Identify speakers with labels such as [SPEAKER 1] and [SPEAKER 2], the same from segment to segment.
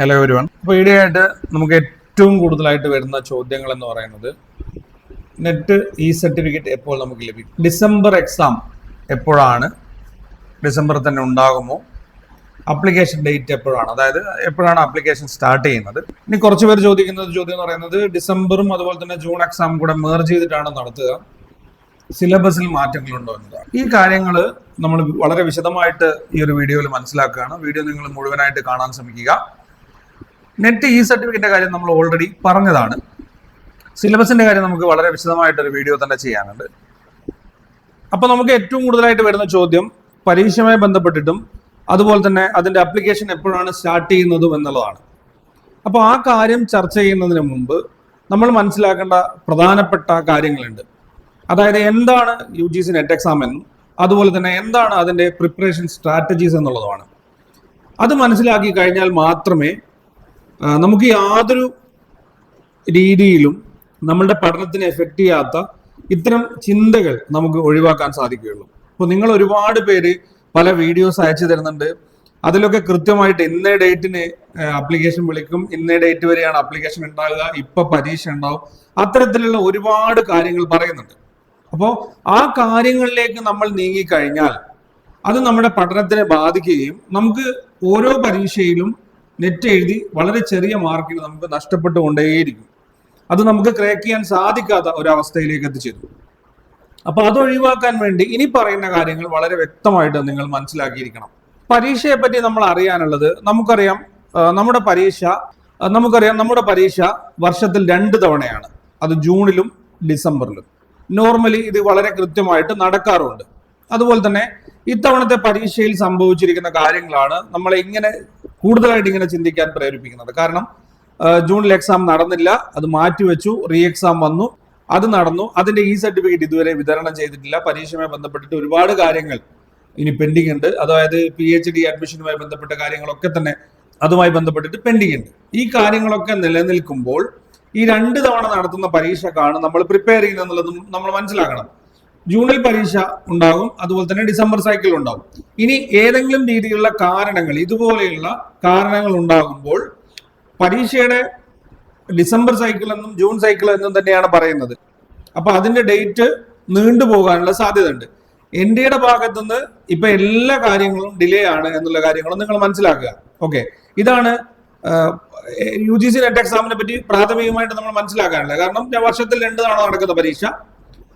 [SPEAKER 1] Hello every one അപ്പോൾ ഈയിടെയായിട്ട് നമുക്ക് ഏറ്റവും കൂടുതലായിട്ട് വരുന്ന ചോദ്യങ്ങൾ എന്ന് പറയുന്നത് നെറ്റ് ഇ സർട്ടിഫിക്കറ്റ് എപ്പോൾ നമുക്ക് ലഭിക്കും? ഡിസംബർ എക്സാം എപ്പോഴാണ്? ഡിസംബറിൽ തന്നെ ഉണ്ടാകുമോ? അപ്ലിക്കേഷൻ ഡേറ്റ് എപ്പോഴാണ്? അതായത് എപ്പോഴാണ് അപ്ലിക്കേഷൻ സ്റ്റാർട്ട് ചെയ്യുന്നത്? ഇനി കുറച്ച് പേര് ചോദിക്കുന്നത് ചോദ്യം എന്ന് പറയുന്നത് ഡിസംബറും അതുപോലെ തന്നെ ജൂൺ എക്സാം കൂടെ മേർജ് ചെയ്തിട്ടാണ് നടത്തുക. സിലബസിൽ മാറ്റങ്ങളുണ്ടോ എന്നതാണ് ഈ കാര്യങ്ങൾ നമ്മൾ വളരെ വിശദമായിട്ട് ഈ ഒരു വീഡിയോയിൽ മനസ്സിലാക്കുകയാണ്. വീഡിയോ നിങ്ങൾ മുഴുവനായിട്ട് കാണാൻ ശ്രമിക്കുക. നെറ്റ് ഇ സർട്ടിഫിക്കറ്റിന്റെ കാര്യം നമ്മൾ ഓൾറെഡി പറഞ്ഞതാണ്. സിലബസിന്റെ കാര്യം നമുക്ക് വളരെ വിശദമായിട്ടൊരു വീഡിയോ തന്നെ ചെയ്യാനുണ്ട്. അപ്പൊ നമുക്ക് ഏറ്റവും കൂടുതലായിട്ട് വരുന്ന ചോദ്യം പരീക്ഷയുമായി ബന്ധപ്പെട്ടിട്ടും അതുപോലെ തന്നെ അതിന്റെ അപ്ലിക്കേഷൻ എപ്പോഴാണ് സ്റ്റാർട്ട് ചെയ്യുന്നതും എന്നുള്ളതാണ്. അപ്പോൾ ആ കാര്യം ചർച്ച ചെയ്യുന്നതിന് മുമ്പ് നമ്മൾ മനസ്സിലാക്കേണ്ട പ്രധാനപ്പെട്ട കാര്യങ്ങളുണ്ട്. അതായത് എന്താണ് U G C NET exam എന്നും അതുപോലെ തന്നെ എന്താണ് അതിന്റെ പ്രിപ്പറേഷൻ സ്ട്രാറ്റജീസ് എന്നുള്ളതുമാണ്. അത് മനസ്സിലാക്കി കഴിഞ്ഞാൽ മാത്രമേ നമുക്ക് യാതൊരു രീതിയിലും നമ്മളുടെ പഠനത്തിന് എഫക്റ്റ് ചെയ്യാത്ത ഇത്തരം ചിന്തകൾ നമുക്ക് ഒഴിവാക്കാൻ സാധിക്കുകയുള്ളൂ. അപ്പോൾ നിങ്ങൾ ഒരുപാട് പേര് പല വീഡിയോസ് അയച്ചു തരുന്നുണ്ട്. അതിലൊക്കെ കൃത്യമായിട്ട് ഇന്ന ഡേറ്റിന് അപ്ലിക്കേഷൻ വിളിക്കും. ഇന്ന ഡേറ്റ് വരെയാണ് അപ്ലിക്കേഷൻ ഉണ്ടാകുക ഇപ്പൊ പരീക്ഷ ഉണ്ടാവും. അത്തരത്തിലുള്ള ഒരുപാട് കാര്യങ്ങൾ പറയുന്നുണ്ട്. അപ്പോൾ ആ കാര്യങ്ങളിലേക്ക് നമ്മൾ നീങ്ങിക്കഴിഞ്ഞാൽ അത് നമ്മുടെ പഠനത്തിനെ ബാധിക്കുകയും നമുക്ക് ഓരോ പരീക്ഷയിലും നെറ്റ് എഴുതി വളരെ ചെറിയ മാർക്കിന് നമുക്ക് നഷ്ടപ്പെട്ടുകൊണ്ടേയിരിക്കും. അത് നമുക്ക് ക്രാക്ക് ചെയ്യാൻ സാധിക്കാത്ത ഒരവസ്ഥയിലേക്ക് എത്തിച്ചേരും. അപ്പൊ അത് ഒഴിവാക്കാൻ വേണ്ടി ഇനി പറയുന്ന കാര്യങ്ങൾ വളരെ വ്യക്തമായിട്ട് നിങ്ങൾ മനസ്സിലാക്കിയിരിക്കണം. പരീക്ഷയെ പറ്റി നമ്മൾ അറിയാനുള്ളത് നമുക്കറിയാം നമ്മുടെ പരീക്ഷ നമുക്കറിയാം നമ്മുടെ പരീക്ഷ വർഷത്തിൽ രണ്ട് തവണയാണ്. അത് ജൂണിലും ഡിസംബറിലും. നോർമലി ഇത് വളരെ കൃത്യമായിട്ട് നടക്കാറുണ്ട്. അതുപോലെ തന്നെ ഇത്തവണത്തെ പരീക്ഷയിൽ സംഭവിച്ചിരിക്കുന്ന കാര്യങ്ങളാണ് നമ്മളെ ഇങ്ങനെ കൂടുതലായിട്ട് ഇങ്ങനെ ചിന്തിക്കാൻ പ്രേരിപ്പിക്കുന്നത്. കാരണം ജൂണിൽ എക്സാം നടന്നില്ല. അത് മാറ്റിവെച്ചു. റീ എക്സാം വന്നു. അത് നടന്നു. അതിന്റെ ഇ സർട്ടിഫിക്കറ്റ് ഇതുവരെ വിതരണം ചെയ്തിട്ടില്ല. പരീക്ഷയുമായി ബന്ധപ്പെട്ടിട്ട് ഒരുപാട് കാര്യങ്ങൾ ഇനി പെൻഡിങ് ഉണ്ട്. അതായത് പി എച്ച് ഡി അഡ്മിഷനുമായി ബന്ധപ്പെട്ട കാര്യങ്ങളൊക്കെ തന്നെ അതുമായി ബന്ധപ്പെട്ടിട്ട് പെൻഡിങ് ഉണ്ട്. ഈ കാര്യങ്ങളൊക്കെ നിലനിൽക്കുമ്പോൾ ഈ രണ്ട് തവണ നടത്തുന്ന പരീക്ഷക്കാണ് നമ്മൾ പ്രിപ്പയർ ചെയ്യുന്നതെന്നുള്ളതും നമ്മൾ മനസ്സിലാക്കണം. ജൂണിൽ പരീക്ഷ ഉണ്ടാകും അതുപോലെ തന്നെ ഡിസംബർ സൈക്കിൾ ഉണ്ടാകും. ഇനി ഏതെങ്കിലും രീതിയിലുള്ള കാരണങ്ങൾ ഇതുപോലെയുള്ള കാരണങ്ങൾ ഉണ്ടാകുമ്പോൾ പരീക്ഷയുടെ ഡിസംബർ സൈക്കിൾ എന്നും ജൂൺ സൈക്കിൾ എന്നും തന്നെയാണ് പറയുന്നത്. അപ്പൊ അതിന്റെ ഡേറ്റ് നീണ്ടുപോകാനുള്ള സാധ്യത ഉണ്ട് ഇന്ത്യയുടെ ഭാഗത്തുനിന്ന് ഇപ്പൊ എല്ലാ കാര്യങ്ങളും ഡിലേ ആണ് എന്നുള്ള കാര്യങ്ങളും നിങ്ങൾ മനസ്സിലാക്കുക. ഓക്കെ ഇതാണ് യു ജി സി നെറ്റ് എക്സാമിനെ പറ്റി പ്രാഥമികമായിട്ട് നമ്മൾ മനസ്സിലാക്കാനുള്ളത്. കാരണം വർഷത്തിൽ രണ്ട് തവണ നടക്കുന്ന പരീക്ഷ.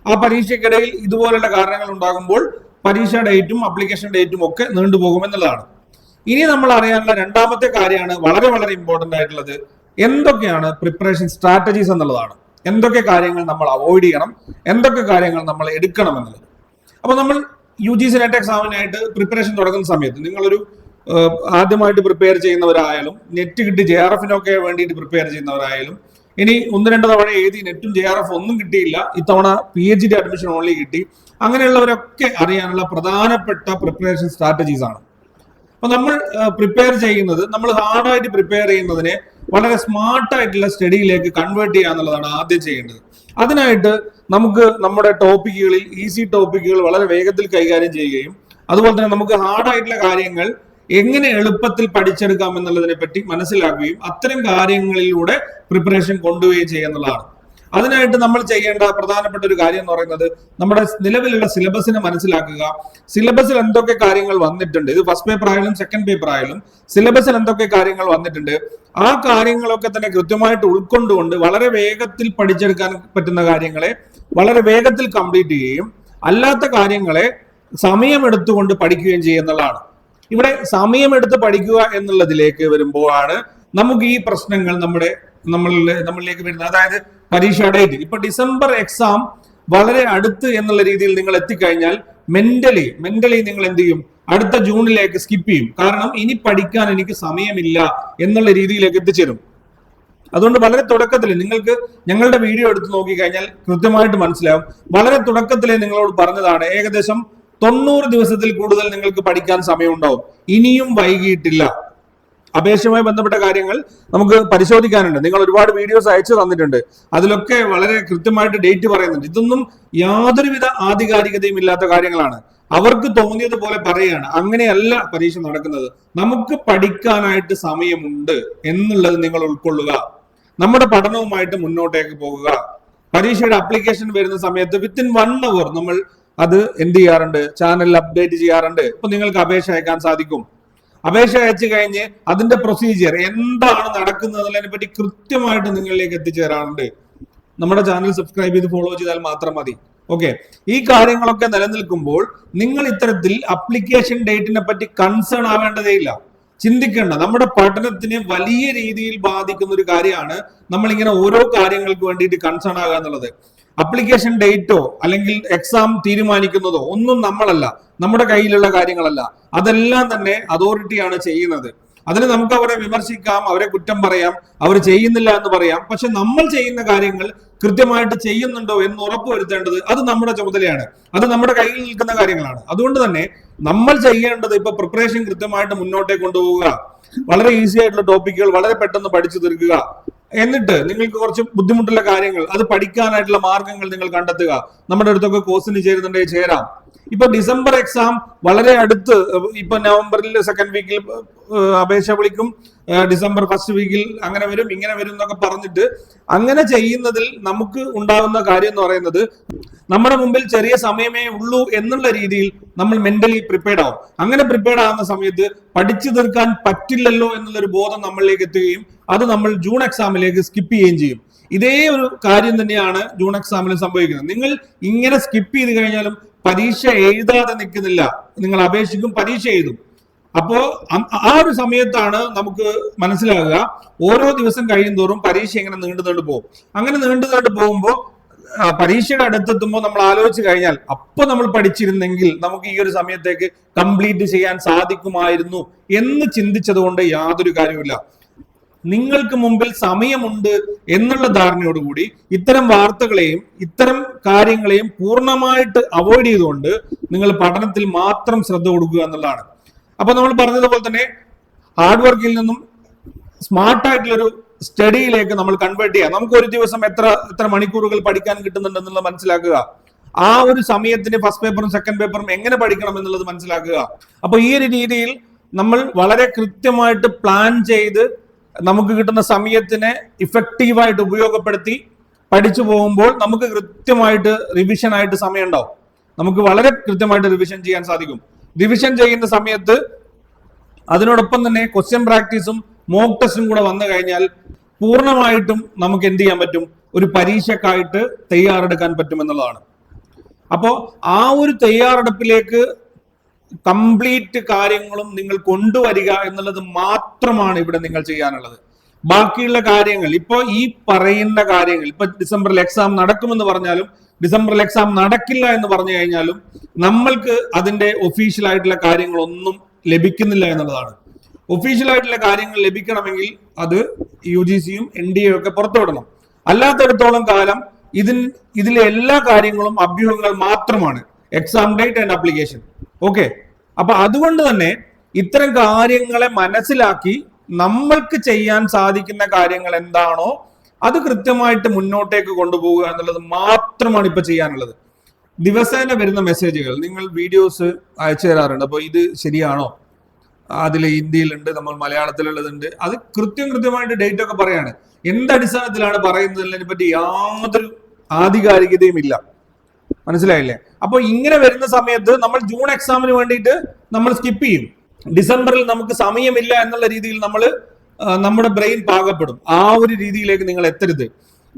[SPEAKER 1] ആ പരീക്ഷയ്ക്കിടയിൽ ഇതുപോലുള്ള കാരണങ്ങൾ ഉണ്ടാകുമ്പോൾ പരീക്ഷ ഡേറ്റും അപ്ലിക്കേഷൻ ഡേറ്റും ഒക്കെ നീണ്ടുപോകും എന്നുള്ളതാണ്. ഇനി നമ്മൾ അറിയാനുള്ള രണ്ടാമത്തെ കാര്യമാണ് വളരെ വളരെ ഇമ്പോർട്ടന്റ് ആയിട്ടുള്ളത്. എന്തൊക്കെയാണ് പ്രിപ്പറേഷൻ സ്ട്രാറ്റജീസ് എന്നുള്ളതാണ്. എന്തൊക്കെ കാര്യങ്ങൾ നമ്മൾ അവോയ്ഡ് ചെയ്യണം? എന്തൊക്കെ കാര്യങ്ങൾ നമ്മൾ എടുക്കണം എന്നുള്ളത്. അപ്പൊ നമ്മൾ യു ജി സി നെറ്റ് എക്സാമിനായിട്ട് പ്രിപ്പറേഷൻ തുടങ്ങുന്ന സമയത്ത് നിങ്ങളൊരു ആദ്യമായിട്ട് പ്രിപ്പയർ ചെയ്യുന്നവരായാലും നെറ്റ് കിട്ടി ജെ ആർ എഫിനൊക്കെ വേണ്ടിയിട്ട് പ്രിപ്പയർ ചെയ്യുന്നവരായാലും ഇനി ഒന്ന് രണ്ട് തവണ എഴുതി നെറ്റും ജെ ആർ എഫ് ഒന്നും കിട്ടിയില്ല. ഇത്തവണ P H D admission only കിട്ടി. അങ്ങനെയുള്ളവരൊക്കെ അറിയാനുള്ള പ്രധാനപ്പെട്ട പ്രിപ്പറേഷൻ സ്ട്രാറ്റജീസ് ആണ്. അപ്പൊ നമ്മൾ പ്രിപ്പയർ ചെയ്യുന്നത് നമ്മൾ ഹാർഡായിട്ട് പ്രിപ്പയർ ചെയ്യുന്നതിനെ വളരെ സ്മാർട്ടായിട്ടുള്ള സ്റ്റഡിയിലേക്ക് കൺവേർട്ട് ചെയ്യുക എന്നുള്ളതാണ് ആദ്യം ചെയ്യേണ്ടത്. അതിനായിട്ട് നമുക്ക് നമ്മുടെ ടോപ്പിക്കുകളിൽ ഈസി ടോപ്പിക്കുകൾ വളരെ വേഗത്തിൽ കൈകാര്യം ചെയ്യുകയും അതുപോലെ തന്നെ നമുക്ക് ഹാർഡായിട്ടുള്ള കാര്യങ്ങൾ എങ്ങനെ എളുപ്പത്തിൽ പഠിച്ചെടുക്കാം എന്നുള്ളതിനെ പറ്റി മനസ്സിലാക്കുകയും അത്തരം കാര്യങ്ങളിലൂടെ പ്രിപ്പറേഷൻ കൊണ്ടുപോവുകയും ചെയ്യുക എന്നുള്ളതാണ്. അതിനായിട്ട് നമ്മൾ ചെയ്യേണ്ട പ്രധാനപ്പെട്ട ഒരു കാര്യം എന്ന് പറയുന്നത് നമ്മുടെ നിലവിലുള്ള സിലബസിനെ മനസ്സിലാക്കുക. സിലബസിൽ എന്തൊക്കെ കാര്യങ്ങൾ വന്നിട്ടുണ്ട്? ഇത് ഫസ്റ്റ് പേപ്പർ ആയാലും സെക്കൻഡ് പേപ്പർ ആയാലും സിലബസിൽ എന്തൊക്കെ കാര്യങ്ങൾ വന്നിട്ടുണ്ട്? ആ കാര്യങ്ങളൊക്കെ തന്നെ കൃത്യമായിട്ട് ഉൾക്കൊണ്ടുകൊണ്ട് വളരെ വേഗത്തിൽ പഠിച്ചെടുക്കാൻ പറ്റുന്ന കാര്യങ്ങളെ വളരെ വേഗത്തിൽ കംപ്ലീറ്റ് ചെയ്യുകയും അല്ലാത്ത കാര്യങ്ങളെ സമയമെടുത്തുകൊണ്ട് പഠിക്കുകയും ചെയ്യുന്നതാണ് ഇവിടെ സമയമെടുത്ത് പഠിക്കുക എന്നുള്ളതിലേക്ക് വരുമ്പോഴാണ് നമുക്ക് ഈ പ്രശ്നങ്ങൾ നമ്മുടെ നമ്മളിൽ നമ്മളിലേക്ക് വരുന്നത്. അതായത് പരീക്ഷ ഡേറ്റ്. ഇപ്പൊ ഡിസംബർ എക്സാം വളരെ അടുത്ത് എന്നുള്ള രീതിയിൽ നിങ്ങൾ എത്തിക്കഴിഞ്ഞാൽ മെന്റലി മെന്റലി നിങ്ങൾ എന്ത് ചെയ്യും? അടുത്ത ജൂണിലേക്ക് സ്കിപ്പ് ചെയ്യും. കാരണം ഇനി പഠിക്കാൻ എനിക്ക് സമയമില്ല എന്നുള്ള രീതിയിലേക്ക് എത്തിച്ചേരും. അതുകൊണ്ട് വളരെ തുടക്കത്തിൽ നിങ്ങൾക്ക് ഞങ്ങളുടെ വീഡിയോ എടുത്ത് നോക്കിക്കഴിഞ്ഞാൽ കൃത്യമായിട്ട് മനസ്സിലാവും. വളരെ തുടക്കത്തിലെ നിങ്ങളോട് പറഞ്ഞതാണ്. ഏകദേശം തൊണ്ണൂറ് ദിവസത്തിൽ കൂടുതൽ നിങ്ങൾക്ക് പഠിക്കാൻ സമയമുണ്ടാവും. ഇനിയും വൈകിയിട്ടില്ല അപേക്ഷയുമായി ബന്ധപ്പെട്ട കാര്യങ്ങൾ നമുക്ക് പരിശോധിക്കാനുണ്ട്. നിങ്ങൾ ഒരുപാട് വീഡിയോസ് അയച്ചു തന്നിട്ടുണ്ട്. അതിലൊക്കെ വളരെ കൃത്യമായിട്ട് ഡേറ്റ് പറയുന്നുണ്ട്. ഇതൊന്നും യാതൊരുവിധ ആധികാരികതയും ഇല്ലാത്ത കാര്യങ്ങളാണ്. അവർക്ക് തോന്നിയതുപോലെ പറയാണ് അങ്ങനെയല്ല പരീക്ഷ നടക്കുന്നത്. നമുക്ക് പഠിക്കാനായിട്ട് സമയമുണ്ട് എന്നുള്ളത് നിങ്ങൾ ഉൾക്കൊള്ളുക. നമ്മുടെ പഠനവുമായിട്ട് മുന്നോട്ടേക്ക് പോകുക. പരീക്ഷയുടെ അപ്ലിക്കേഷൻ വരുന്ന സമയത്ത് വിത്തിൻ വൺ അവർ നമ്മൾ അത് എന്ത് ചെയ്യാറുണ്ട്? ചാനൽ അപ്ഡേറ്റ് ചെയ്യാറുണ്ട്. ഇപ്പൊ നിങ്ങൾക്ക് അപേക്ഷ അയക്കാൻ സാധിക്കും. അപേക്ഷ അയച്ചു കഴിഞ്ഞ് അതിന്റെ പ്രൊസീജിയർ എന്താണ് നടക്കുന്നത് എന്നുള്ളതിനെ പറ്റി കൃത്യമായിട്ട് നിങ്ങളിലേക്ക് എത്തിച്ചേരാറുണ്ട്. നമ്മുടെ ചാനൽ സബ്സ്ക്രൈബ് ചെയ്ത് ഫോളോ ചെയ്താൽ മാത്രം മതി. ഓക്കെ ഈ കാര്യങ്ങളൊക്കെ നിലനിൽക്കുമ്പോൾ നിങ്ങൾ ഇത്തരത്തിൽ അപ്ലിക്കേഷൻ ഡേറ്റിനെ പറ്റി കൺസേൺ ആവേണ്ടതേ ഇല്ല. ചിന്തിക്കേണ്ട. നമ്മുടെ പഠനത്തിനെ വലിയ രീതിയിൽ ബാധിക്കുന്ന ഒരു കാര്യമാണ് നമ്മൾ ഇങ്ങനെ ഓരോ കാര്യങ്ങൾക്ക് വേണ്ടിയിട്ട് കൺസേൺ ആകുക എന്നുള്ളത് അപ്ലിക്കേഷൻ ഡേറ്റോ അല്ലെങ്കിൽ എക്സാം തീരുമാനിക്കുന്നതോ ഒന്നും നമ്മളല്ല. നമ്മുടെ കയ്യിലുള്ള കാര്യങ്ങളല്ല. അതെല്ലാം തന്നെ അതോറിറ്റിയാണ് ചെയ്യുന്നത്. അതിന് നമുക്ക് അവരെ വിമർശിക്കാം അവരെ കുറ്റം പറയാം അവർ ചെയ്യുന്നില്ല എന്ന് പറയാം. പക്ഷെ നമ്മൾ ചെയ്യുന്ന കാര്യങ്ങൾ കൃത്യമായിട്ട് ചെയ്യുന്നുണ്ടോ എന്ന് ഉറപ്പുവരുത്തേണ്ടത് അത് നമ്മുടെ ചുമതലയാണ്. അത് നമ്മുടെ കയ്യിൽ നിൽക്കുന്ന കാര്യങ്ങളാണ്. അതുകൊണ്ട് തന്നെ നമ്മൾ ചെയ്യേണ്ടത് ഇപ്പൊ പ്രിപ്പറേഷൻ കൃത്യമായിട്ട് മുന്നോട്ടേക്ക് കൊണ്ടുപോവുക. വളരെ ഈസി ആയിട്ടുള്ള ടോപ്പിക്കുകൾ വളരെ പെട്ടെന്ന് പഠിച്ചു തീർക്കുക. എന്നിട്ട് നിങ്ങൾക്ക് കുറച്ച് ബുദ്ധിമുട്ടുള്ള കാര്യങ്ങൾ അത് പഠിക്കാനായിട്ടുള്ള മാർഗങ്ങൾ നിങ്ങൾ കണ്ടെത്തുക. നമ്മുടെ അടുത്തൊക്കെ കോഴ്സിന് ചേരുന്നുണ്ടെങ്കിൽ ചേരാം. ഇപ്പൊ ഡിസംബർ എക്സാം വളരെ അടുത്ത് ഇപ്പൊ നവംബറിൽ സെക്കൻഡ് വീക്കിൽ അപേക്ഷ വിളിക്കും. ഡിസംബർ ഫസ്റ്റ് വീക്കിൽ അങ്ങനെ വരും ഇങ്ങനെ വരും എന്നൊക്കെ പറഞ്ഞിട്ട് അങ്ങനെ ചെയ്യുന്നതിൽ നമുക്ക് ഉണ്ടാകുന്ന കാര്യം എന്ന് പറയുന്നത് നമ്മുടെ മുമ്പിൽ ചെറിയ സമയമേ ഉള്ളൂ എന്നുള്ള രീതിയിൽ നമ്മൾ മെന്റലി പ്രിപ്പയർഡ് ആവും. അങ്ങനെ പ്രിപ്പയർഡ് ആവുന്ന സമയത്ത് പഠിച്ചു തീർക്കാൻ പറ്റില്ലല്ലോ എന്നുള്ളൊരു ബോധം നമ്മളിലേക്ക് എത്തുകയും അത് നമ്മൾ ജൂൺ എക്സാമിലേക്ക് സ്കിപ്പ് ചെയ്യുകയും ചെയ്യും. ഇതേ ഒരു കാര്യം തന്നെയാണ് ജൂൺ എക്സാമിൽ സംഭവിക്കുന്നത്. നിങ്ങൾ ഇങ്ങനെ സ്കിപ്പ് ചെയ്ത് കഴിഞ്ഞാലും പരീക്ഷ എഴുതാതെ നിൽക്കുന്നില്ല. നിങ്ങൾ അപേക്ഷിക്കും പരീക്ഷ എഴുതും. അപ്പോ ആ ഒരു സമയത്താണ് നമുക്ക് മനസ്സിലാകുക. ഓരോ ദിവസം കഴിയുന്തോറും പരീക്ഷ ഇങ്ങനെ നീണ്ടു നീണ്ടു പോകും. അങ്ങനെ നീണ്ടു നീണ്ടു പോകുമ്പോൾ പരീക്ഷയുടെ അടുത്തെത്തുമ്പോൾ നമ്മൾ ആലോചിച്ച് കഴിഞ്ഞാൽ അപ്പൊ നമ്മൾ പഠിച്ചിരുന്നെങ്കിൽ നമുക്ക് ഈ ഒരു സമയത്തേക്ക് കംപ്ലീറ്റ് ചെയ്യാൻ സാധിക്കുമായിരുന്നു എന്ന് ചിന്തിച്ചത് കൊണ്ട് യാതൊരു കാര്യമില്ല നിങ്ങൾക്ക് മുമ്പിൽ സമയമുണ്ട് എന്നുള്ള ധാരണയോടുകൂടി ഇത്തരം വാർത്തകളെയും ഇത്തരം കാര്യങ്ങളെയും പൂർണമായിട്ട് അവോയ്ഡ് ചെയ്തുകൊണ്ട് നിങ്ങൾ പഠനത്തിൽ മാത്രം ശ്രദ്ധ കൊടുക്കുക എന്നുള്ളതാണ്. അപ്പൊ നമ്മൾ പറഞ്ഞതുപോലെ തന്നെ ഹാർഡ് വർക്കിൽ നിന്നും സ്മാർട്ട് ആയിട്ടുള്ളൊരു സ്റ്റഡിയിലേക്ക് നമ്മൾ കൺവേർട്ട് ചെയ്യാം. നമുക്ക് ഒരു ദിവസം എത്ര എത്ര മണിക്കൂറുകൾ പഠിക്കാൻ കിട്ടുന്നുണ്ടെന്നുള്ളത് മനസ്സിലാക്കുക. ആ ഒരു സമയത്തിന് ഫസ്റ്റ് പേപ്പറും സെക്കൻഡ് പേപ്പറും എങ്ങനെ പഠിക്കണം എന്നുള്ളത് മനസ്സിലാക്കുക. അപ്പൊ ഈ ഒരു രീതിയിൽ നമ്മൾ വളരെ കൃത്യമായിട്ട് പ്ലാൻ ചെയ്ത് നമുക്ക് കിട്ടുന്ന സമയത്തിനെ ഇഫക്റ്റീവായിട്ട് ഉപയോഗപ്പെടുത്തി പഠിച്ചു പോകുമ്പോൾ നമുക്ക് കൃത്യമായിട്ട് റിവിഷൻ ആയിട്ട് സമയം ഉണ്ടാവും നമുക്ക് വളരെ കൃത്യമായിട്ട് റിവിഷൻ ചെയ്യാൻ സാധിക്കും. റിവിഷൻ ചെയ്യുന്ന സമയത്ത് അതിനോടൊപ്പം തന്നെ ക്വസ്റ്റ്യൻ പ്രാക്ടീസും മോക്ക് ടെസ്റ്റും കൂടെ വന്നു കഴിഞ്ഞാൽ പൂർണമായിട്ടും നമുക്ക് എന്ത് ചെയ്യാൻ പറ്റും? ഒരു പരീക്ഷക്കായിട്ട് തയ്യാറെടുക്കാൻ പറ്റും എന്നുള്ളതാണ്. അപ്പോൾ ആ ഒരു തയ്യാറെടുപ്പിലേക്ക് കംപ്ലീറ്റ് കാര്യങ്ങളും നിങ്ങൾ കൊണ്ടുവരിക എന്നുള്ളത് മാത്രമാണ് ഇവിടെ നിങ്ങൾ ചെയ്യാനുള്ളത്. ബാക്കിയുള്ള കാര്യങ്ങൾ ഇപ്പോൾ ഈ പറയുന്ന കാര്യങ്ങൾ ഇപ്പൊ ഡിസംബറിൽ എക്സാം നടക്കുമെന്ന് പറഞ്ഞാലും ഡിസംബറിൽ എക്സാം നടക്കില്ല എന്ന് പറഞ്ഞു കഴിഞ്ഞാലും നമ്മൾക്ക് അതിന്റെ ഒഫീഷ്യൽ ആയിട്ടുള്ള കാര്യങ്ങളൊന്നും ലഭിക്കുന്നില്ല എന്നുള്ളതാണ്. ഒഫീഷ്യൽ ആയിട്ടുള്ള കാര്യങ്ങൾ ലഭിക്കണമെങ്കിൽ അത് യു ജി സിയും എൻ ഡി എ ഒക്കെ പുറത്തുവിടണം. അല്ലാത്തടത്തോളം കാലം ഇതിൻ ഇതിലെ എല്ലാ കാര്യങ്ങളും അഭ്യൂഹങ്ങൾ മാത്രമാണ്. Exam date and application okay അപ്പൊ അതുകൊണ്ട് തന്നെ ഇത്തരം കാര്യങ്ങളെ മനസ്സിലാക്കി നമ്മൾക്ക് ചെയ്യാൻ സാധിക്കുന്ന കാര്യങ്ങൾ എന്താണോ അത് കൃത്യമായിട്ട് മുന്നോട്ടേക്ക് കൊണ്ടുപോവുക എന്നുള്ളത് മാത്രമാണ് ഇപ്പൊ ചെയ്യാനുള്ളത്. ദിവസേന വരുന്ന മെസ്സേജുകൾ നിങ്ങൾ വീഡിയോസ് അയച്ചു തരാറുണ്ട്. അപ്പോൾ ഇത് ശരിയാണോ? അതിൽ ഹിന്ദിയിലുണ്ട് നമ്മൾ മലയാളത്തിലുള്ളതുണ്ട്. അത് കൃത്യം കൃത്യമായിട്ട് ഡേറ്റ് ഒക്കെ പറയാണ്. എന്ത് അടിസ്ഥാനത്തിലാണ് പറയുന്നതിനെ പറ്റി യാതൊരു ആധികാരികതയും ഇല്ല. മനസ്സിലായില്ലേ? അപ്പൊ ഇങ്ങനെ വരുന്ന സമയത്ത് നമ്മൾ ജൂൺ എക്സാമിന് വേണ്ടിയിട്ട് നമ്മൾ സ്കിപ്പ് ചെയ്യും. ഡിസംബറിൽ നമുക്ക് സമയമില്ല എന്നുള്ള രീതിയിൽ നമ്മൾ നമ്മുടെ ബ്രെയിൻ പാകപ്പെടും. ആ ഒരു രീതിയിലേക്ക് നിങ്ങൾ എത്തരുത്.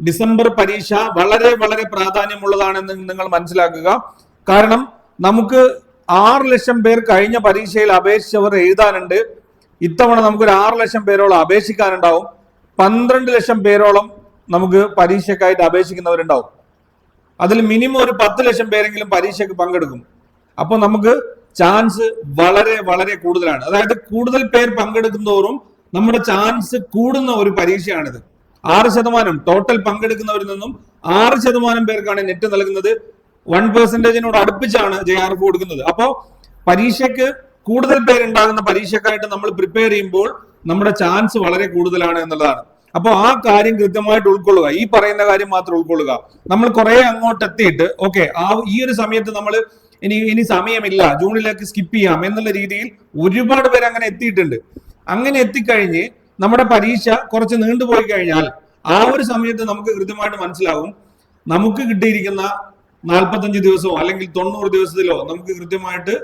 [SPEAKER 1] ഡിസംബർ പരീക്ഷ വളരെ വളരെ പ്രാധാന്യമുള്ളതാണെന്ന് നിങ്ങൾ മനസ്സിലാക്കുക. കാരണം നമുക്ക് ആറ് ലക്ഷം പേർ കഴിഞ്ഞ പരീക്ഷയിൽ അപേക്ഷിച്ചവർ എഴുതാനുണ്ട്. ഇത്തവണ നമുക്കൊരു ആറ് ലക്ഷം പേരോളം അപേക്ഷിക്കാനുണ്ടാവും. പന്ത്രണ്ട് ലക്ഷം പേരോളം നമുക്ക് പരീക്ഷയ്ക്കായിട്ട് അപേക്ഷിക്കുന്നവരുണ്ടാവും. അതിൽ മിനിമം ഒരു പത്ത് ലക്ഷം പേരെങ്കിലും പരീക്ഷയ്ക്ക് പങ്കെടുക്കും. അപ്പോൾ നമുക്ക് ചാൻസ് വളരെ വളരെ കൂടുതലാണ്. അതായത് കൂടുതൽ പേർ പങ്കെടുക്കുന്നതോറും നമ്മുടെ ചാൻസ് കൂടുന്ന ഒരു പരീക്ഷയാണിത്. ആറ് ശതമാനം ടോട്ടൽ പങ്കെടുക്കുന്നവരിൽ നിന്നും ആറ് ശതമാനം പേർക്കാണ് നെറ്റ് നൽകുന്നത്. വൺ പെർസെന്റേജിനോട് അടുപ്പിച്ചാണ് ജെ ആർ എഫ് കൊടുക്കുന്നത്. അപ്പോ പരീക്ഷയ്ക്ക് കൂടുതൽ പേരുണ്ടാകുന്ന പരീക്ഷക്കായിട്ട് നമ്മൾ പ്രിപ്പയർ ചെയ്യുമ്പോൾ നമ്മുടെ ചാൻസ് വളരെ കൂടുതലാണ് എന്നുള്ളതാണ്. അപ്പോൾ ആ കാര്യം കൃത്യമായിട്ട് ഉൾക്കൊള്ളുക. ഈ പറയുന്ന കാര്യം മാത്രം ഉൾക്കൊള്ളുക. നമ്മൾ കുറെ അങ്ങോട്ട് എത്തിയിട്ട് ഓക്കെ ആ ഈ ഒരു സമയത്ത് നമ്മൾ ഇനി ഇനി സമയമില്ല ജൂണിലേക്ക് സ്കിപ്പ് ചെയ്യാം എന്നുള്ള രീതിയിൽ ഒരുപാട് പേര് അങ്ങനെ എത്തിയിട്ടുണ്ട്. അങ്ങനെ എത്തിക്കഴിഞ്ഞ് നമ്മുടെ പരീക്ഷ കുറച്ച് നീണ്ടുപോയി കഴിഞ്ഞാൽ ആ ഒരു സമയത്ത് നമുക്ക് കൃത്യമായിട്ട് മനസ്സിലാവും. നമുക്ക് കിട്ടിയിരിക്കുന്ന നാൽപ്പത്തഞ്ച് ദിവസമോ അല്ലെങ്കിൽ തൊണ്ണൂറ് ദിവസത്തിലോ നമുക്ക് കൃത്യമായിട്ട്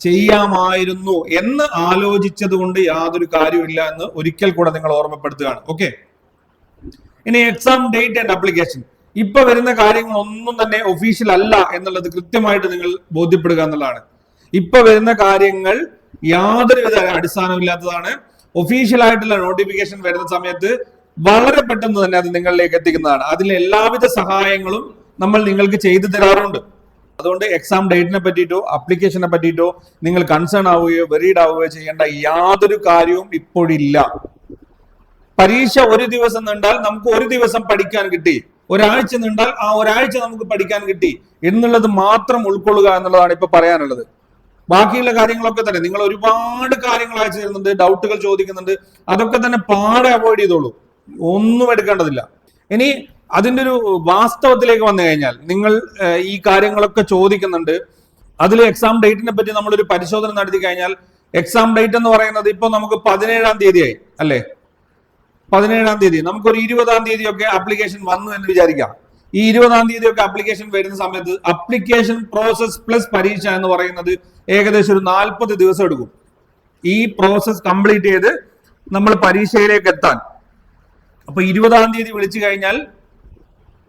[SPEAKER 1] ചെയ്യാമായിരുന്നു എന്ന് ആലോചിച്ചത് കൊണ്ട് യാതൊരു കാര്യമില്ല എന്ന് ഒരിക്കൽ കൂടെ നിങ്ങൾ ഓർമ്മപ്പെടുത്തുകയാണ്. ഓക്കെ ഇനി എക്സാം ഡേറ്റ് ആൻഡ് അപ്ലിക്കേഷൻ ഇപ്പൊ വരുന്ന കാര്യങ്ങൾ ഒന്നും തന്നെ ഒഫീഷ്യൽ അല്ല എന്നുള്ളത് കൃത്യമായിട്ട് നിങ്ങൾ ബോധ്യപ്പെടുക എന്നുള്ളതാണ്. ഇപ്പൊ വരുന്ന കാര്യങ്ങൾ യാതൊരുവിധ അടിസ്ഥാനമില്ലാത്തതാണ്. ഒഫീഷ്യൽ ആയിട്ടുള്ള നോട്ടിഫിക്കേഷൻ വരുന്ന സമയത്ത് വളരെ പെട്ടെന്ന് തന്നെ അത് നിങ്ങളിലേക്ക് എത്തിക്കുന്നതാണ്. അതിലെ എല്ലാവിധ സഹായങ്ങളും നമ്മൾ നിങ്ങൾക്ക് ചെയ്തു തരാറുണ്ട്. അതുകൊണ്ട് എക്സാം ഡേറ്റിനെ പറ്റിയിട്ടോ അപ്ലിക്കേഷനെ പറ്റിയിട്ടോ നിങ്ങൾ കൺസേൺ ആവുകയോ വെറീഡ് ആവുകയോ ചെയ്യേണ്ട യാതൊരു കാര്യവും ഇപ്പോഴില്ല. പരീക്ഷ ഒരു ദിവസം നീണ്ടാൽ നമുക്ക് ഒരു ദിവസം പഠിക്കാൻ കിട്ടി. ഒരാഴ്ച നീണ്ടാൽ ആ ഒരാഴ്ച നമുക്ക് പഠിക്കാൻ കിട്ടി. എന്നുള്ളത് മാത്രം ഉൾക്കൊള്ളുക എന്നുള്ളതാണ് ഇപ്പൊ പറയാനുള്ളത്. ബാക്കിയുള്ള കാര്യങ്ങളൊക്കെ തന്നെ. നിങ്ങൾ ഒരുപാട് കാര്യങ്ങൾ അയച്ചു തരുന്നുണ്ട് ഡൗട്ടുകൾ ചോദിക്കുന്നുണ്ട്. അതൊക്കെ തന്നെ പാടെ അവോയ്ഡ് ചെയ്തോളൂ. ഒന്നും എടുക്കേണ്ടതില്ല. ഇനി അതിന്റെ ഒരു വാസ്തവത്തിലേക്ക് വന്നു കഴിഞ്ഞാൽ നിങ്ങൾ ഈ കാര്യങ്ങളൊക്കെ ചോദിക്കുന്നുണ്ട്. അതിൽ എക്സാം ഡേറ്റിനെ പറ്റി നമ്മളൊരു പരിശോധന നടത്തി കഴിഞ്ഞാൽ എക്സാം ഡേറ്റ് എന്ന് പറയുന്നത് ഇപ്പൊ നമുക്ക് പതിനേഴാം തീയതിയായി അല്ലേ? പതിനേഴാം തീയതി. നമുക്കൊരു ഇരുപതാം തീയതി ഒക്കെ ആപ്ലിക്കേഷൻ വന്നു എന്ന് വിചാരിക്കാം. ഈ ഇരുപതാം തീയതി ഒക്കെ അപ്ലിക്കേഷൻ വരുന്ന സമയത്ത് അപ്ലിക്കേഷൻ പ്രോസസ് പ്ലസ് പരീക്ഷ എന്ന് പറയുന്നത് ഏകദേശം ഒരു നാൽപ്പത് ദിവസം എടുക്കും. ഈ പ്രോസസ് കംപ്ലീറ്റ് ചെയ്ത് നമ്മൾ പരീക്ഷയിലേക്ക് എത്താൻ. അപ്പൊ ഇരുപതാം തീയതി വിളിച്ചു കഴിഞ്ഞാൽ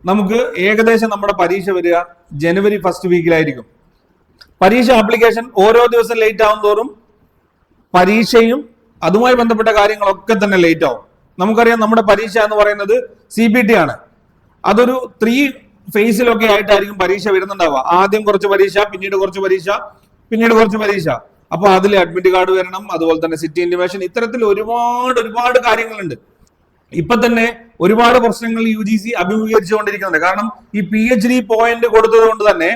[SPEAKER 1] നമുക്ക് ഏകദേശം നമ്മുടെ പരീക്ഷ വരിക ജനുവരി ഫസ്റ്റ് വീക്കിലായിരിക്കും പരീക്ഷ ആപ്ലിക്കേഷൻ ഓരോ ദിവസം ലേറ്റ് ആവും തോറും പരീക്ഷയും അതുമായി ബന്ധപ്പെട്ട കാര്യങ്ങളൊക്കെ തന്നെ ലേറ്റ് ആവും. നമുക്കറിയാം നമ്മുടെ പരീക്ഷ എന്ന് പറയുന്നത് സി ബി ടി ആണ്. അതൊരു ത്രീ ഫേസിലൊക്കെ ആയിട്ടായിരിക്കും പരീക്ഷ വരുന്നുണ്ടാവുക. ആദ്യം കുറച്ച് പരീക്ഷ പിന്നീട് കുറച്ച് പരീക്ഷ പിന്നീട് കുറച്ച് പരീക്ഷ. അപ്പൊ അതിൽ അഡ്മിറ്റ് കാർഡ് വരണം അതുപോലെ തന്നെ സിറ്റി ഇന്റിമേഷൻ ഇത്തരത്തിൽ ഒരുപാട് ഒരുപാട് കാര്യങ്ങളുണ്ട്. ഇപ്പൊ തന്നെ ഒരുപാട് പ്രശ്നങ്ങൾ യു ജി സി അഭിമുഖീകരിച്ചുകൊണ്ടിരിക്കുന്നുണ്ട്. കാരണം ഈ പി എച്ച് ഡി പോയിന്റ് കൊടുത്തത് കൊണ്ട് തന്നെ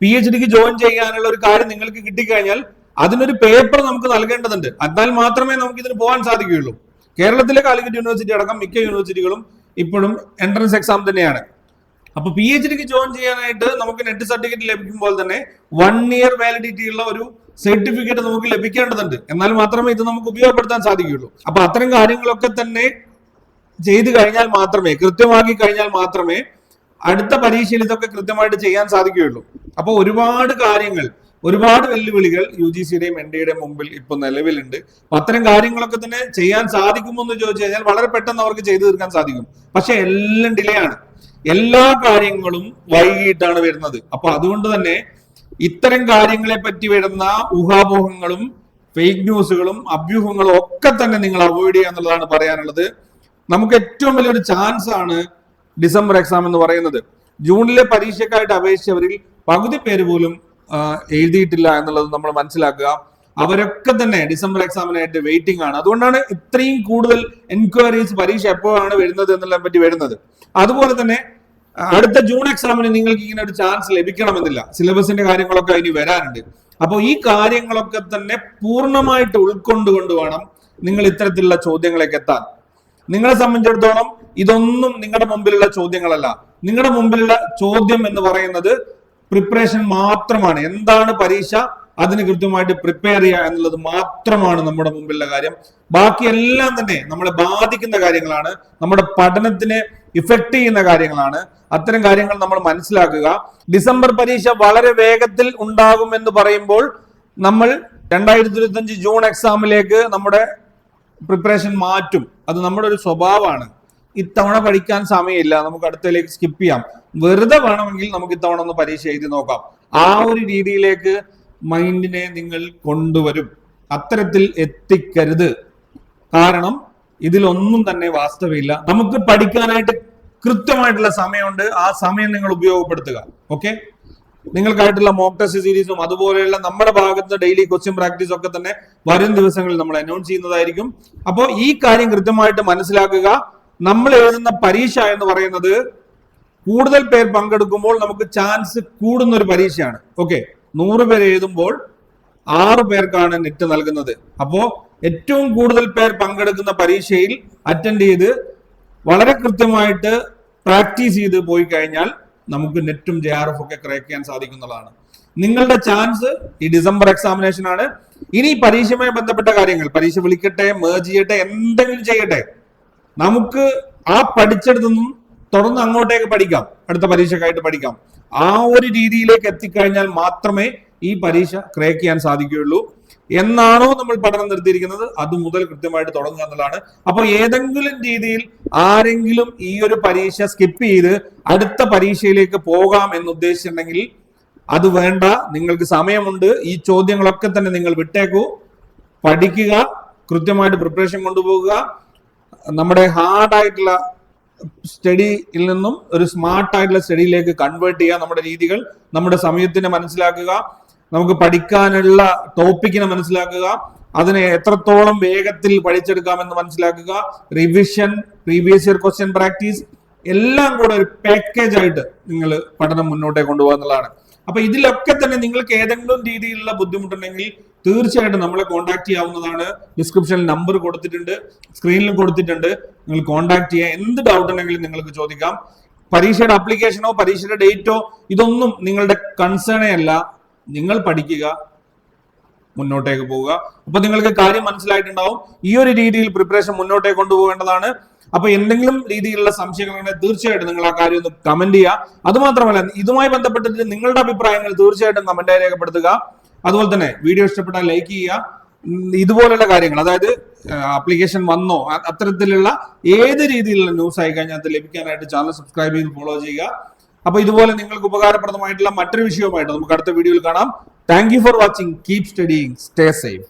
[SPEAKER 1] പി എച്ച് ഡിക്ക് ജോയിൻ ചെയ്യാനുള്ള ഒരു കാര്യം നിങ്ങൾക്ക് കിട്ടിക്കഴിഞ്ഞാൽ അതിനൊരു പേപ്പർ നമുക്ക് നൽകേണ്ടതുണ്ട്. എന്നാൽ മാത്രമേ നമുക്ക് ഇതിന് പോകാൻ സാധിക്കുകയുള്ളൂ. കേരളത്തിലെ കാലിക്കറ്റ് യൂണിവേഴ്സിറ്റി അടക്കം മിക്ക യൂണിവേഴ്സിറ്റികളും ഇപ്പോഴും എൻട്രൻസ് എക്സാം തന്നെയാണ്. അപ്പൊ പി എച്ച് ഡിക്ക് ജോയിൻ ചെയ്യാനായിട്ട് നമുക്ക് നെറ്റ് സർട്ടിഫിക്കറ്റ് ലഭിക്കുമ്പോൾ തന്നെ വൺ ഇയർ വാലിഡിറ്റി ഉള്ള ഒരു സർട്ടിഫിക്കറ്റ് നമുക്ക് ലഭിക്കേണ്ടതുണ്ട്. എന്നാൽ മാത്രമേ ഇത് നമുക്ക് ഉപയോഗപ്പെടുത്താൻ സാധിക്കുകയുള്ളൂ. അപ്പൊ അത്തരം കാര്യങ്ങളൊക്കെ തന്നെ ചെയ്തു കഴിഞ്ഞാൽ മാത്രമേ കൃത്യമാക്കി കഴിഞ്ഞാൽ മാത്രമേ അടുത്ത പരീക്ഷയിൽ ഇതൊക്കെ കൃത്യമായിട്ട് ചെയ്യാൻ സാധിക്കുകയുള്ളൂ. അപ്പോൾ ഒരുപാട് കാര്യങ്ങൾ ഒരുപാട് വെല്ലുവിളികൾ യു ജി സിയുടെയും എൻ ഡിയുടെയും മുമ്പിൽ ഇപ്പൊ നിലവിലുണ്ട്. അപ്പൊ അത്തരം കാര്യങ്ങളൊക്കെ തന്നെ ചെയ്യാൻ സാധിക്കുമോ എന്ന് ചോദിച്ചു കഴിഞ്ഞാൽ വളരെ പെട്ടെന്ന് അവർക്ക് ചെയ്തു തീർക്കാൻ സാധിക്കും. പക്ഷെ എല്ലാം ഡിലേ ആണ്. എല്ലാ കാര്യങ്ങളും വൈകിട്ടാണ് വരുന്നത്. അപ്പൊ അതുകൊണ്ട് തന്നെ ഇത്തരം കാര്യങ്ങളെ പറ്റി വരുന്ന ഊഹാപോഹങ്ങളും ഫേക്ക് ന്യൂസുകളും അഭ്യൂഹങ്ങളും ഒക്കെ തന്നെ നിങ്ങൾ അവോയ്ഡ് ചെയ്യുക എന്നുള്ളതാണ് പറയാനുള്ളത്. നമുക്ക് ഏറ്റവും വലിയൊരു ചാൻസ് ആണ് ഡിസംബർ എക്സാം എന്ന് പറയുന്നത്. ജൂണിലെ പരീക്ഷക്കായിട്ട് അപേക്ഷിച്ചവരിൽ പകുതി പേര് പോലും എഴുതിയിട്ടില്ല എന്നുള്ളത് നമ്മൾ മനസ്സിലാക്കുക. അവരൊക്കെ തന്നെ ഡിസംബർ എക്സാമിനായിട്ട് വെയിറ്റിംഗ് ആണ്. അതുകൊണ്ടാണ് ഇത്രയും കൂടുതൽ എൻക്വയറീസ് പരീക്ഷ എപ്പോഴാണ് വരുന്നത് എന്നുള്ളതിനെ പറ്റി വരുന്നത്. അതുപോലെ തന്നെ അടുത്ത ജൂൺ എക്സാമിന് നിങ്ങൾക്ക് ഇങ്ങനെ ഒരു ചാൻസ് ലഭിക്കണമെന്നില്ല. സിലബസിന്റെ കാര്യങ്ങളൊക്കെ ഇനി വരാനുണ്ട്. അപ്പോൾ ഈ കാര്യങ്ങളൊക്കെ തന്നെ പൂർണമായിട്ട് ഉൾക്കൊണ്ടുകൊണ്ട് വേണം നിങ്ങൾ ഇത്തരത്തിലുള്ള ചോദ്യങ്ങളൊക്കെ എത്താൻ. നിങ്ങളെ സംബന്ധിച്ചിടത്തോളം ഇതൊന്നും നിങ്ങളുടെ മുമ്പിലുള്ള ചോദ്യങ്ങളല്ല. നിങ്ങളുടെ മുമ്പിലുള്ള ചോദ്യം എന്ന് പറയുന്നത് പ്രിപ്പറേഷൻ മാത്രമാണ്. എന്താണ് പരീക്ഷ? അതിന് കൃത്യമായിട്ട് പ്രിപ്പയർ ചെയ്യുക എന്നുള്ളത് മാത്രമാണ് നമ്മുടെ മുമ്പിലുള്ള കാര്യം. ബാക്കി എല്ലാം തന്നെ നമ്മളെ ബാധിക്കുന്ന കാര്യങ്ങളാണ്. നമ്മുടെ പഠനത്തിനെ ഇഫക്റ്റ് ചെയ്യുന്ന കാര്യങ്ങളാണ്. അത്തരം കാര്യങ്ങൾ നമ്മൾ മനസ്സിലാക്കുക. ഡിസംബർ പരീക്ഷ വളരെ വേഗത്തിൽ ഉണ്ടാകുമെന്ന് പറയുമ്പോൾ നമ്മൾ രണ്ടായിരത്തി ഇരുപത്തി അഞ്ച് ജൂൺ എക്സാമിലേക്ക് നമ്മുടെ പ്രിപ്പറേഷൻ മാറ്റും. അത് നമ്മുടെ ഒരു സ്വഭാവമാണ്. ഇത്തവണ പഠിക്കാൻ സമയമില്ല. നമുക്ക് അടുത്തതിലേക്ക് സ്കിപ്പ് ചെയ്യാം. വെറുതെ വേണമെങ്കിൽ നമുക്ക് ഇത്തവണ ഒന്ന് പരീക്ഷ എഴുതി നോക്കാം. ആ ഒരു രീതിയിലേക്ക് മൈൻഡിനെ നിങ്ങൾ കൊണ്ടുവരും. അത്തരത്തിൽ എത്തിക്കരുത്. കാരണം ഇതിലൊന്നും തന്നെ വാസ്തവമില്ല. നമുക്ക് പഠിക്കാനായിട്ട് കൃത്യമായിട്ടുള്ള സമയമുണ്ട്. ആ സമയം നിങ്ങൾ ഉപയോഗപ്പെടുത്തുക. ഓക്കെ നിങ്ങൾക്കായിട്ടുള്ള മോക്ക് ടെസ്റ്റ് സീരീസും അതുപോലെയുള്ള നമ്മുടെ ഭാഗത്ത് ഡെയിലി ക്വസ്റ്റ്യൻ പ്രാക്ടീസ് ഒക്കെ തന്നെ വരും ദിവസങ്ങളിൽ നമ്മൾ അനൗൺസ് ചെയ്യുന്നതായിരിക്കും. അപ്പോൾ ഈ കാര്യം കൃത്യമായിട്ട് മനസ്സിലാക്കുക. നമ്മൾ എഴുതുന്ന പരീക്ഷ എന്ന് പറയുന്നത് കൂടുതൽ പേർ പങ്കെടുക്കുമ്പോൾ നമുക്ക് ചാൻസ് കൂടുന്ന ഒരു പരീക്ഷയാണ്. ഓക്കെ നൂറ് പേർ എഴുതുമ്പോൾ ആറ് പേർക്കാണ് നെറ്റ് നൽകുന്നത്. അപ്പോ ഏറ്റവും കൂടുതൽ പേർ പങ്കെടുക്കുന്ന പരീക്ഷയിൽ അറ്റൻഡ് ചെയ്ത് വളരെ കൃത്യമായിട്ട് പ്രാക്ടീസ് ചെയ്ത് പോയി കഴിഞ്ഞാൽ നമുക്ക് നെറ്റും ജെ ആർ എഫ് ഒക്കെ ക്രാക്ക് ചെയ്യാൻ സാധിക്കുന്നതാണ് നിങ്ങളുടെ ചാൻസ് ഈ ഡിസംബർ എക്സാമിനേഷൻ ആണ്. ഇനി പരീക്ഷയുമായി ബന്ധപ്പെട്ട കാര്യങ്ങൾ. പരീക്ഷ വിളിക്കട്ടെ മേജ് ചെയ്യട്ടെ എന്തെങ്കിലും ചെയ്യട്ടെ. നമുക്ക് ആ പഠിച്ചെടുത്തു നിന്നും തുടർന്ന് അങ്ങോട്ടേക്ക് പഠിക്കാം. അടുത്ത പരീക്ഷക്കായിട്ട് പഠിക്കാം. ആ ഒരു രീതിയിലേക്ക് എത്തിക്കഴിഞ്ഞാൽ മാത്രമേ ഈ പരീക്ഷ ക്രേക്ക് ചെയ്യാൻ സാധിക്കുകയുള്ളൂ. എന്നാണോ നമ്മൾ പഠനം നിർത്തിയിരിക്കുന്നത്? അത് മുതൽ കൃത്യമായിട്ട് തുടങ്ങുക എന്നുള്ളതാണ്. അപ്പൊ ഏതെങ്കിലും രീതിയിൽ ആരെങ്കിലും ഈ ഒരു പരീക്ഷ സ്കിപ്പ് ചെയ്ത് അടുത്ത പരീക്ഷയിലേക്ക് പോകാം എന്ന് ഉദ്ദേശിച്ചിട്ടുണ്ടെങ്കിൽ അത് വേണ്ട. നിങ്ങൾക്ക് സമയമുണ്ട്. ഈ ചോദ്യങ്ങളൊക്കെ തന്നെ നിങ്ങൾ വിട്ടേക്കൂ. പഠിക്കുക. കൃത്യമായിട്ട് പ്രിപ്പറേഷൻ കൊണ്ടുപോകുക. നമ്മുടെ ഹാർഡായിട്ടുള്ള സ്റ്റഡിയിൽ നിന്നും ഒരു സ്മാർട്ട് ആയിട്ടുള്ള സ്റ്റഡിയിലേക്ക് കൺവേർട്ട് ചെയ്യുക നമ്മുടെ രീതികൾ നമ്മുടെ സമയത്തിനെ മനസ്സിലാക്കുക നമുക്ക് പഠിക്കാനുള്ള ടോപ്പിക്കിനെ മനസ്സിലാക്കുക അതിനെ എത്രത്തോളം വേഗത്തിൽ പഠിച്ചെടുക്കാമെന്ന് മനസ്സിലാക്കുക revision previous year question practice എല്ലാം കൂടെ ഒരു പാക്കേജ് ആയിട്ട് നിങ്ങൾ പഠനം മുന്നോട്ടേ കൊണ്ടുപോകാന്നുള്ളതാണ്. അപ്പൊ ഇതിലൊക്കെ തന്നെ നിങ്ങൾക്ക് ഏതെങ്കിലും രീതിയിലുള്ള ബുദ്ധിമുട്ടുണ്ടെങ്കിൽ തീർച്ചയായിട്ടും നമ്മളെ കോൺടാക്ട് ചെയ്യാവുന്നതാണ്. ഡിസ്ക്രിപ്ഷനിൽ നമ്പർ കൊടുത്തിട്ടുണ്ട്. സ്ക്രീനിൽ കൊടുത്തിട്ടുണ്ട്. നിങ്ങൾ കോൺടാക്ട് ചെയ്യുക എന്ത് ഡൗട്ട് ഉണ്ടെങ്കിലും നിങ്ങൾക്ക് ചോദിക്കാം. പരീക്ഷയുടെ അപ്ലിക്കേഷനോ പരീക്ഷയുടെ ഡേറ്റോ ഇതൊന്നും നിങ്ങളുടെ കൺസേണേ അല്ല. നിങ്ങൾ പഠിക്കുക. മുന്നോട്ടേക്ക് പോവുക. അപ്പൊ നിങ്ങൾക്ക് കാര്യം മനസ്സിലായിട്ടുണ്ടാവും. ഈ ഒരു രീതിയിൽ പ്രിപ്പറേഷൻ മുന്നോട്ടേക്ക് കൊണ്ടുപോകേണ്ടതാണ്. അപ്പൊ എന്തെങ്കിലും രീതിയിലുള്ള സംശയങ്ങൾ ഉണ്ടെങ്കിൽ തീർച്ചയായിട്ടും നിങ്ങൾ ആ കാര്യം ഒന്ന് കമന്റ് ചെയ്യുക. അതുമാത്രമല്ല ഇതുമായി ബന്ധപ്പെട്ടിട്ട് നിങ്ങളുടെ അഭിപ്രായങ്ങൾ തീർച്ചയായിട്ടും കമന്റായി രേഖപ്പെടുത്തുക. അതുപോലെ തന്നെ വീഡിയോ ഇഷ്ടപ്പെട്ടാൽ ലൈക്ക് ചെയ്യുക. ഇതുപോലുള്ള കാര്യങ്ങൾ അതായത് ആപ്ലിക്കേഷൻ വന്നോ അത്തരത്തിലുള്ള ഏത് രീതിയിലുള്ള ന്യൂസ് ആയി കഴിഞ്ഞാൽ അത് ലഭിക്കാനായിട്ട് ചാനൽ സബ്സ്ക്രൈബ് ചെയ്ത് ഫോളോ ചെയ്യുക. അപ്പൊ ഇതുപോലെ നിങ്ങൾക്ക് ഉപകാരപ്രദമായിട്ടുള്ള മറ്റൊരു വിഷയവുമായിട്ട് നമുക്ക് അടുത്ത വീഡിയോയിൽ കാണാം. Thank you for watching keep studying stay safe